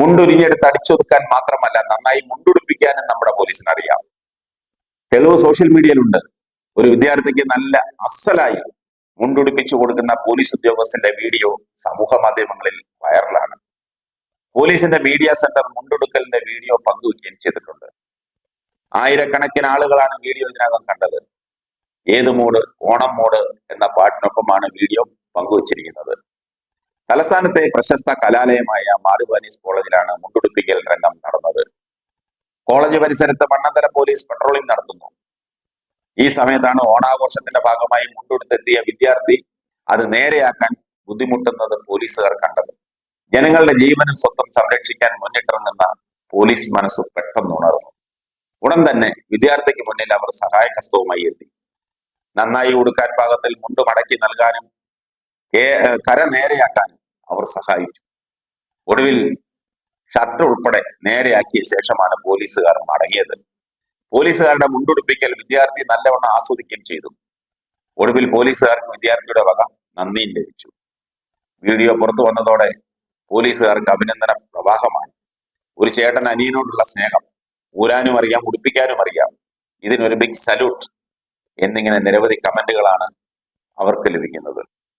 മുണ്ടുരിഞ്ഞെടുത്ത് അടിച്ചൊതുക്കാൻ മാത്രമല്ല നന്നായി മുണ്ടുടിപ്പിക്കാനും നമ്മുടെ പോലീസിന് അറിയാം തെളിവ് സോഷ്യൽ മീഡിയയിലുണ്ട് ഒരു വിദ്യാർത്ഥിക്ക് നല്ല അസലായി മുണ്ടുടിപ്പിച്ചു കൊടുക്കുന്ന പോലീസ് ഉദ്യോഗസ്ഥന്റെ വീഡിയോ സമൂഹ മാധ്യമങ്ങളിൽ വൈറലാണ്. പോലീസിന്റെ മീഡിയ സെന്റർ മുണ്ടുടുക്കലിന്റെ വീഡിയോ പങ്കുവയ്ക്കുകയും ചെയ്തിട്ടുണ്ട്. ആയിരക്കണക്കിന് ആളുകളാണ് വീഡിയോ ഇതിനകം കണ്ടത്. ഏത് മൂഡ് ഓണം മൂഡ് എന്ന പാട്ടിനൊപ്പമാണ് വീഡിയോ പങ്കുവച്ചിരിക്കുന്നത്. തലസ്ഥാനത്തെ പ്രശസ്ത കലാലയമായ മാറുവാനീസ് കോളേജിലാണ് മുണ്ടുടുപ്പിക്കൽ രംഗം നടന്നത്. കോളേജ് പരിസരത്ത് മണ്ണന്തര പോലീസ് പട്രോളിംഗ് നടത്തുന്നു. ഈ സമയത്താണ് ഓണാഘോഷത്തിന്റെ ഭാഗമായി മുണ്ടുടുത്തെത്തിയ വിദ്യാർത്ഥി അത് നേരെയാക്കാൻ ബുദ്ധിമുട്ടുന്നത് പോലീസുകാർ കണ്ടത്. ജനങ്ങളുടെ ജീവനും സ്വത്തും സംരക്ഷിക്കാൻ മുന്നിട്ടിറങ്ങുന്ന പോലീസ് മനസ്സ് പെട്ടെന്ന് ഉണർന്നു. ഉടൻ തന്നെ വിദ്യാർത്ഥിക്ക് മുന്നിൽ അവർ സഹായഹസ്തവുമായി എത്തി. നന്നായി ഉടുക്കാൻ ഭാഗത്തിൽ മുണ്ട് മടക്കി നൽകാനും കര നേരെയാക്കാനും അവർ സഹായിച്ചു. ഒടുവിൽ ഷർട്ട് ഉൾപ്പെടെ നേരെയാക്കിയ ശേഷമാണ് പോലീസുകാർ മടങ്ങിയത്. പോലീസുകാരുടെ മുണ്ടുടുപ്പിക്കൽ വിദ്യാർത്ഥി നല്ലവണ്ണം ആസ്വദിക്കുകയും ചെയ്തു. ഒടുവിൽ പോലീസുകാർക്ക് വിദ്യാർത്ഥിയുടെ വക നന്ദിയും ലഭിച്ചു. വീഡിയോ പുറത്തു വന്നതോടെ പോലീസുകാർക്ക് അഭിനന്ദനം പ്രവാഹമായി. ഒരു ചേട്ടൻ അനിയനോടുള്ള സ്നേഹം ഊരാനും അറിയാം ഉടുപ്പിക്കാനും അറിയാം. ഇതിനൊരു ബിഗ് സല്യൂട്ട് എന്നിങ്ങനെ നിരവധി കമന്റുകളാണ് അവർക്ക് ലഭിക്കുന്നത്.